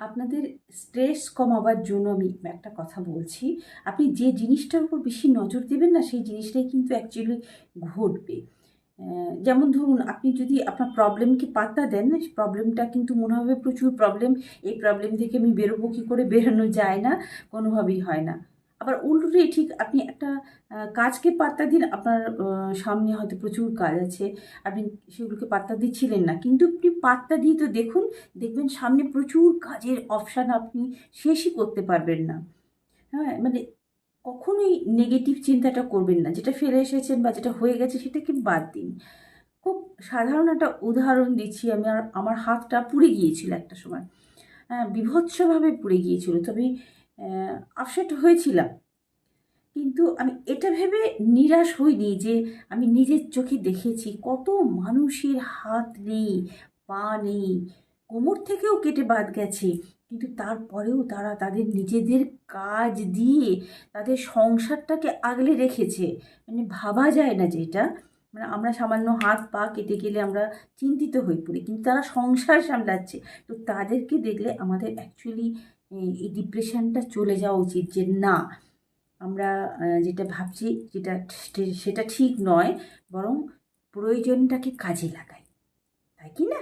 আপনাদের স্ট্রেস কমাবার জন্য আমি একটা কথা বলছি। আপনি যে জিনিসটার উপর বেশি নজর দেবেন না, সেই জিনিসটাই কিন্তু অ্যাকচুয়ালি ঘটবে। যেমন ধরুন, আপনি যদি আপনার প্রবলেমকে পাত্তা দেন প্রবলেমটা কিন্তু মনে হবে প্রচুর প্রবলেম এই প্রবলেম থেকে আমি বেরোবো কী করে? বেরোনো যায় না, কোনোভাবেই হয় না। আবার উল্টোটাই ঠিক আপনি একটা কাজকে পাত্তা দিন, আপনার সামনে হয়তো প্রচুর কাজ আছে, আপনি সেগুলোকে পাত্তা দিচ্ছিলেন না। কিন্তু আপনি পাত্তা দিয়ে তো দেখুন, দেখবেন সামনে প্রচুর কাজের অপশান আপনি শেষই করতে পারবেন না। হ্যাঁ মানে কখনোই নেগেটিভ চিন্তাটা করবেন না। যেটা ফেলে এসেছেন বা যেটা হয়ে গেছে সেটাকে বাদ দিন। খুব সাধারণ একটা উদাহরণ দিচ্ছি, আমি আর আমার হাতটা পুড়ে গিয়েছিল একটা সময়। হ্যাঁ বিভৎসভাবে পুড়ে গিয়েছিল। তবে আপসেট হয়েছিলাম। কিন্তু আমি এটা ভেবে নিরাশ হইনি যে আমি নিজের চোখে দেখেছি কত মানুষের হাত নেই, পা নেই, কোমর থেকেও কেটে বাদ গেছে। কিন্তু তারপরেও তারা তাদের নিজেদের কাজ দিয়ে তাদের সংসারটাকে আগলে রেখেছে। মানে ভাবা যায় না যেটা মানে আমরা সামান্য হাত পা কেটে গেলে আমরা চিন্তিত হয়ে পড়ি, কিন্তু তারা সংসার সামলাচ্ছে। তো তাদেরকে দেখলে আমাদের অ্যাকচুয়ালি এই ডিপ্রেশনটা চলে যাওয়া উচিত যে না, আমরা যেটা ভাবছি যেটা সেটা ঠিক নয়, বরং প্রয়োজনটাকে কাজে লাগাই। তাই কি না?